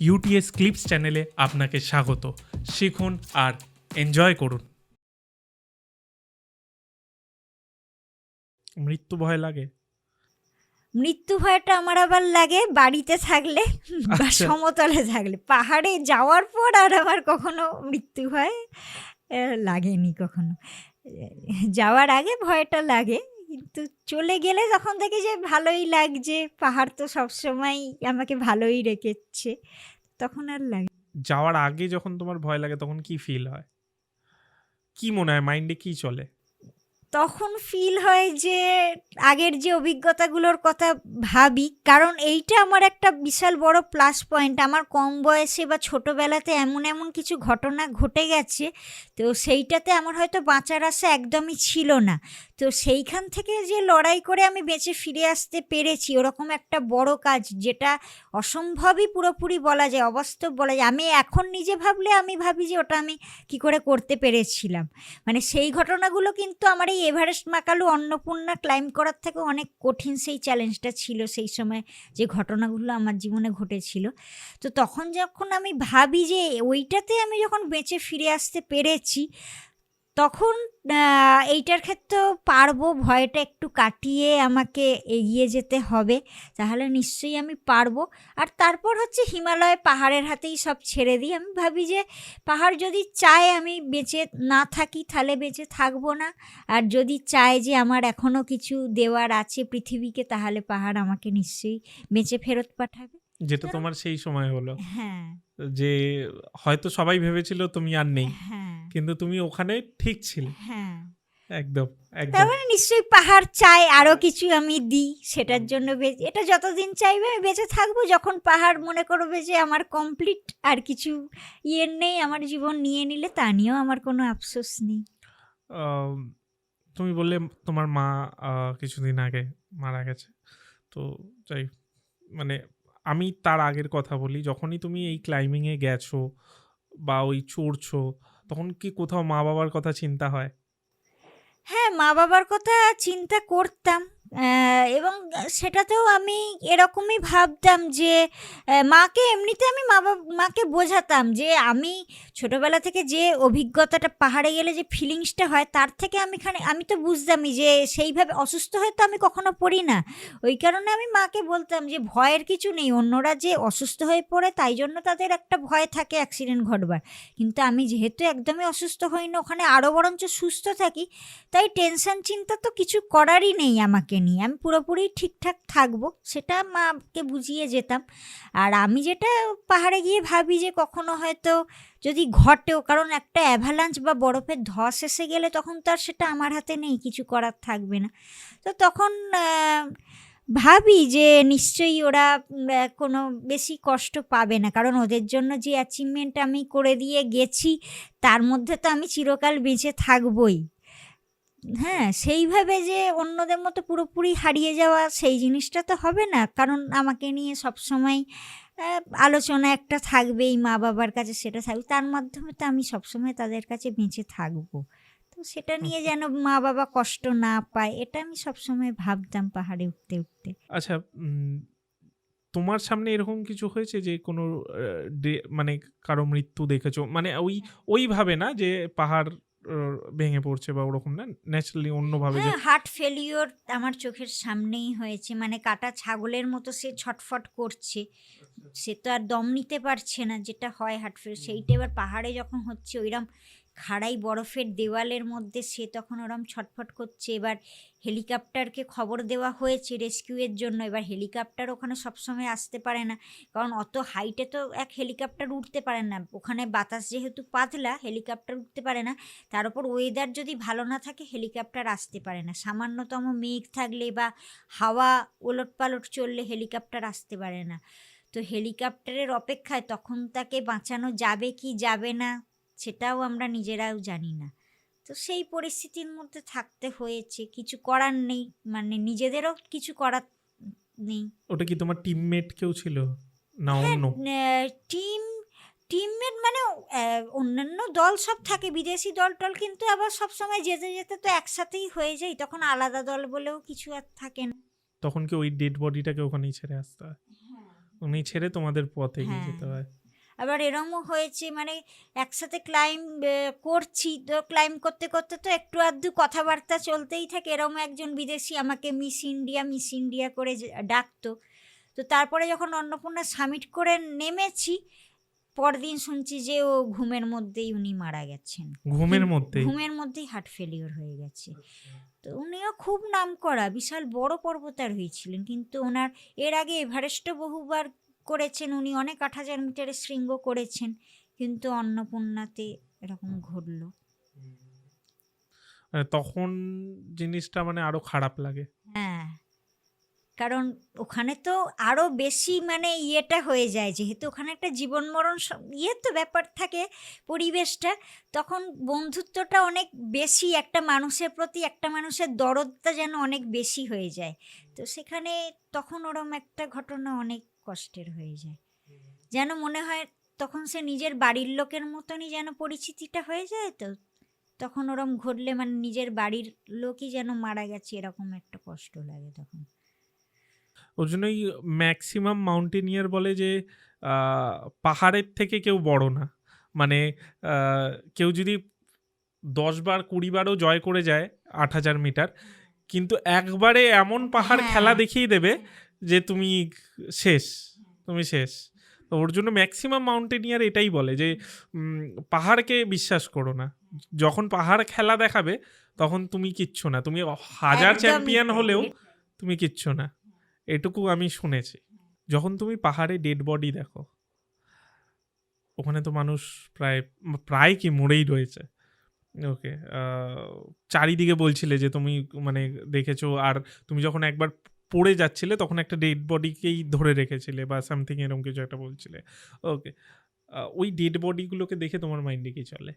UTS clips চ্যানেলে আপনাকে স্বাগত। শিখুন আর এনজয় করুন। মৃত্যু ভয় লাগে? মৃত্যু ভয়টা আমার আবার লাগে বাড়িতে থাকলে বা আচ্ছা। সমতলে থাকলে। পাহাড়ে যাওয়ার পর আর আমার কখনো মৃত্যু ভয় লাগেনি কখনো। যাওয়ার আগে ভয়টা লাগে। কিন্তু চলে গেলে তখন দেখি যে ভালোই লাগছে, পাহাড় তো সবসময় আমাকে ভালোই রেখেছে, তখন আর লাগে, যাওয়ার আগে যখন তোমার ভয় লাগে তখন কি ফিল হয়? কি মনে হয়? মাইন্ডে কি চলে? তখন ফিল হয় যে আগের যে অভিজ্ঞতাগুলোর কথা ভাবি, কারণ এইটা আমার একটা বিশাল বড় প্লাস পয়েন্ট আমার কম বয়সে বা ছোটোবেলাতে এমন এমন কিছু ঘটনা ঘটে গেছে, তো সেইটাতে আমার হয়তো বাঁচার আশা একদমই ছিল না। তো সেইখান থেকে যে লড়াই করে আমি বেঁচে ফিরে আসতে পেরেছি, ওরকম একটা বড় কাজ যেটা অসম্ভবই পুরোপুরি বলা যায়, অবাস্তব বলা যায়। আমি এখন নিজে ভাবলে আমি ভাবি যে ওটা আমি কি করে করতে পেরেছিলাম। মানে সেই ঘটনাগুলো কিন্তু আমার এই এভারেস্ট মাকালু অন্নপূর্ণা ক্লাইম করার থেকে অনেক কঠিন সেই চ্যালেঞ্জটা ছিল সেই সময় যে ঘটনাগুলো আমার জীবনে ঘটেছিল। তো তখন যখন আমি ভাবি যে ওইটাতে আমি যখন বেঁচে ফিরে আসতে পেরেছি তখন এইটার ক্ষেত্রেও পারব ভয়টা একটু কাটিয়ে আমাকে এগিয়ে যেতে হবে। তাহলে নিশ্চয়ই আমি পারব। আর তারপর হচ্ছে হিমালয় পাহাড়ের হাতেই সব ছেড়ে দিই। আমি ভাবি যে পাহাড় যদি চায় আমি বেঁচে না থাকি, তাহলে বেঁচে থাকব না। আর যদি চায় যে আমার এখনও কিছু দেওয়ার আছে পৃথিবীকে, তাহলে পাহাড় আমাকে নিশ্চয়ই বেঁচে ফেরত পাঠাবে। যেটা তোমার সেই সময় হলো। হ্যাঁ। যে হয়তো সবাই ভেবেছিল তুমি আর নেই। হ্যাঁ। কিন্তু তুমি ওখানে ঠিক ছিলে। হ্যাঁ। একদম একদম। তার মানে নিশ্চয়ই পাহাড় চাই আরও কিছু আমি দিই সেটার জন্য এটা যতদিন চাইবে আমি বেঁচে থাকব। যখন পাহাড় মনে করবে যে আমার কমপ্লিট আর কিছু ইয়ের নেই আমার জীবন নিয়ে নিলে তা নিয়েও আমার কোনো আফসোস নেই। তুমি বললে তোমার মা কিছুদিন আগে মারা গেছে। তো যাই মানে আমি তার আগের কথা বলি, যখনই তুমি এই ক্লাইম্বিংয়ে গেছো বা ওই চড়ছো, তখন কি কোথাও মা বাবার কথা চিন্তা হয়? হ্যাঁ মা বাবার কথা চিন্তা করতাম। এবং সেটাতেও আমি এরকমই ভাবতাম যে মাকে এমনিতে আমি মা মাকে বোঝাতাম যে, আমি ছোটবেলা থেকে যে অভিজ্ঞতাটা পাহাড়ে গেলে যে ফিলিংসটা হয়, তার থেকে আমি খানে, আমি তো বুঝতামই যে, সেইভাবে অসুস্থ হয়ে তো আমি কখনো পড়ি না। ওই কারণে আমি মাকে বলতাম যে, ভয়ের কিছু নেই, অন্যরা যে অসুস্থ হয়ে পড়ে, তাই জন্য তাদের একটা ভয় থাকে অ্যাক্সিডেন্ট ঘটবার। কিন্তু আমি যেহেতু একদমই অসুস্থ হই না, ওখানে আরও বরঞ্চ সুস্থ থাকি, তাই টেনশন চিন্তা তো কিছু করারই নেই আমাকে নিয়ে আমি পুরোপুরি ঠিকঠাক থাকব, সেটা মাকে বুঝিয়ে যেতাম। আর আমি যেটা পাহাড়ে গিয়ে ভাবি যে কখনো হয়তো যদি ঘটেও, কারণ একটা অ্যাভালাঞ্চ বা বরফের ধস এসে গেলে তখন তো আর সেটা আমার হাতে নেই, কিছু করার থাকবে না। তো তখন ভাবি যে নিশ্চয়ই ওরা কোনো বেশি কষ্ট পাবে না, কারণ ওদের জন্য যে অ্যাচিভমেন্ট আমি করে দিয়ে গেছি, তার মধ্যে তো আমি চিরকাল বেঁচে থাকবই। হ্যাঁ সেইভাবে যে অন্যদের মতো পুরোপুরি হারিয়ে যাওয়া সেই জিনিসটা তো হবে না। কারণ আমাকে নিয়ে সবসময় আলোচনা একটা থাকবেই মা বাবার কাছে সেটা থাকবে। তার মাধ্যমে তো আমি সবসময় তাদের কাছে বেঁচে থাকব। তো সেটা নিয়ে যেন মা বাবা কষ্ট না পায় এটা আমি সবসময় ভাবতাম পাহাড়ে উঠতে উঠতে। আচ্ছা তোমার সামনে এরকম কিছু হয়েছে যে কোনো মানে কারও মৃত্যু দেখেছ? মানে ওই ওইভাবে না যে পাহাড় ভেঙে পড়ছে বা ওরকম না? ন্যাচারালি অন্যভাবে যে হ্যাঁ হার্ট ফেলিওর আমার চোখের সামনেই হয়েছে। মানে কাটা ছাগলের মতো সে ছটফট করছে। সে তো আর দম নিতে পারছে না যেটা হয় হার্ট ফেল সেইটা এবার পাহাড়ে যখন হচ্ছে ওইরকম খাড়াই বরফের দেওয়ালের মধ্যে সে তখন ওরম ছটফট করছে। এবার হেলিকপ্টারকে খবর দেওয়া হয়েছে রেস্কিউয়ের জন্য। এবার হেলিকপ্টার ওখানে সবসময় আসতে পারে না। কারণ অত হাইটে তো এক হেলিকপ্টার উঠতে পারে না। ওখানে বাতাস যেহেতু পাতলা, হেলিকপ্টার উঠতে পারে না। তার উপর ওয়েদার যদি ভালো না থাকে, হেলিকপ্টার আসতে পারে না। সামান্যতম মেঘ থাকলে বা হাওয়া ওলট পালট চললে হেলিকপ্টার আসতে পারে না। তো হেলিকপ্টারের অপেক্ষায় তখন তাকে বাঁচানো যাবে কি যাবে না? সেটাও আমরা নিজেরাও জানি না। তো সেই পরিস্থিতির মধ্যে থাকতে হয়েছে কিছু করার নেই মানে নিজেদেরও কিছু করার নেই। ওটা কি তোমার টিমমেট কেউ ছিল? না অন্য? টিম টিমমেট মানে অন্যান্য দল সব থাকে বিদেশি দল টল কিন্তু আবার সব সময় যেতে যেতে তো একসাথেই হয়ে যায় তখন আলাদা দল বলেও কিছু আর থাকে না। তখন কি ওই ডেড বডিটাকে ওখানেই ছেড়ে আসতে হয়? উনি ছেড়ে তোমাদের পথে এগিয়ে হ্যাঁ। যেতে হয়? আবার এরমও হয়েছে মানে একসাথে ক্লাইম করছি। তো ক্লাইম করতে করতে তো একটু আধটু কথাবার্তা চলতেই থাকে। এরম একজন বিদেশি আমাকে মিস ইন্ডিয়া মিস ইন্ডিয়া করে ডাকতো। তো তারপরে যখন অন্নপূর্ণা সামিট করে নেমেছি পরদিন শুনছি যে ও ঘুমের মধ্যেই উনি মারা গেছেন। ঘুমের মধ্যে ঘুমের মধ্যেই হার্ট ফেলিওর হয়ে গেছে। তো উনিও খুব নাম করা বিশাল বড় পর্বতার হয়েছিলেন কিন্তু ওনার এর আগে এভারেস্টও বহুবার করেছেন উনি অনেক আট হাজার মিটারের শৃঙ্গ করেছেন কিন্তু অন্নপূর্ণাতে এরকম ঘটলো। মানে তখন জিনিসটা মানে আরও খারাপ লাগে। হ্যাঁ কারণ ওখানে তো আরও বেশি মানে ইয়েটা হয়ে যায় যেহেতু ওখানে একটা জীবন মরণ ইয়ে তো ব্যাপার থাকে পরিবেশটা তখন বন্ধুত্বটা অনেক বেশি একটা মানুষের প্রতি একটা মানুষের দরদটা যেন অনেক বেশি হয়ে যায়। তো সেখানে তখন ওরম একটা ঘটনা অনেক কষ্টের হয়ে যায়। যেন মনে হয় তখন সে নিজের বাড়ির লোকের মতনই যেন পরিচিতিটা হয়ে যায় তো। তখন ওরম ঘটলে মানে নিজের বাড়ির লোকই যেন মারা গেছে এরকম একটা কষ্ট লাগে তখন। ওর জন্যই ম্যাক্সিমাম মাউন্টেনিয়ার বলে যে পাহাড়ের থেকে কেউ বড় না। মানে কেউ যদি দশ বার কুড়ি বারও জয় করে যায় আট হাজার মিটার কিন্তু একবারে এমন পাহাড় হ্যাঁ। খেলা দেখিয়ে দেবে যে তুমি শেষ তুমি শেষ। তো ওর জন্য ম্যাক্সিমাম মাউন্টেনিয়ার এটাই বলে যে পাহাড়কে বিশ্বাস করো না। যখন পাহাড় খেলা দেখাবে তখন তুমি কিচ্ছু না। তুমি হাজার চ্যাম্পিয়ন হলেও তুমি কিচ্ছু না। এটুকু আমি শুনেছি। যখন তুমি পাহাড়ে ডেড বডি দেখো ওখানে তো মানুষ প্রায় প্রায় কি মরেই রয়েছে। ওকে চারিদিকে বলছিলে যে তুমি মানে দেখেছ আর তুমি যখন একবার পড়ে যাচ্ছিলে, তখন একটা ডেড বডিকেই ধরে রেখেছিলে বা সামথিং এরকম কিছু একটা বলছিলে। ওকে ওই ডেড বডিগুলোকে দেখে তোমার মাইন্ডে কি চলে?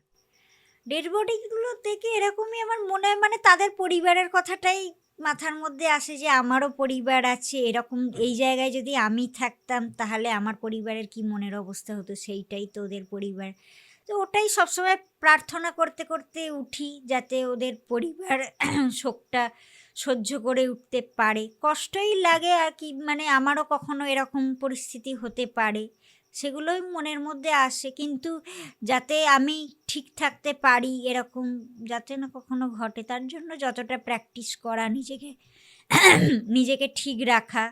ডেড বডিগুলো দেখে এরকমই আমার মনে হয় মানে তাদের পরিবারের কথাটাই মাথার মধ্যে আসে যে, আমারও পরিবার আছে, এরকম এই জায়গায় যদি আমি থাকতাম, তাহলে আমার পরিবারের কি মনের অবস্থা হতো? সেইটাই তো ওদের পরিবার। তো ওটাই সবসময় প্রার্থনা করতে করতে উঠি যাতে ওদের পরিবার শোকটা সহ্য করে উঠতে পারে। কষ্টই লাগে আর কি মানে আমারও কখনো এরকম পরিস্থিতি হতে পারে, সেগুলোই মনের মধ্যে আসে। কিন্তু যাতে আমি ঠিক থাকতে পারি এরকম, যাতে না কখনো ঘটে, তার জন্য যতটা প্র্যাকটিস করা, নিজেকে নিজেকে ঠিক রাখা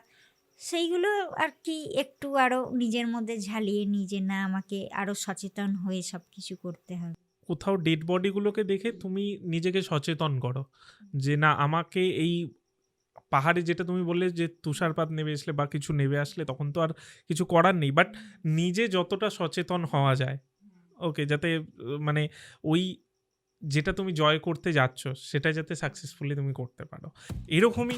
সেইগুলো আর কি একটু আরও নিজের মধ্যে ঝালিয়ে নিজে না আমাকে আরও সচেতন হয়ে সব কিছু করতে হবে কোথাও ডেড বডিগুলোকে দেখে তুমি নিজেকে সচেতন করো যে না, আমাকে এই পাহাড়ে যেটা তুমি বললে যে তুষারপাত নেমে আসলে বা কিছু নেমে আসলে তখন তো আর কিছু করার নেই বাট নিজে যতটা সচেতন হওয়া যায় ওকে যাতে মানে ওই যেটা তুমি জয় করতে যাচ্ছ, সেটা যাতে সাকসেসফুলি তুমি করতে পারো। এরকমই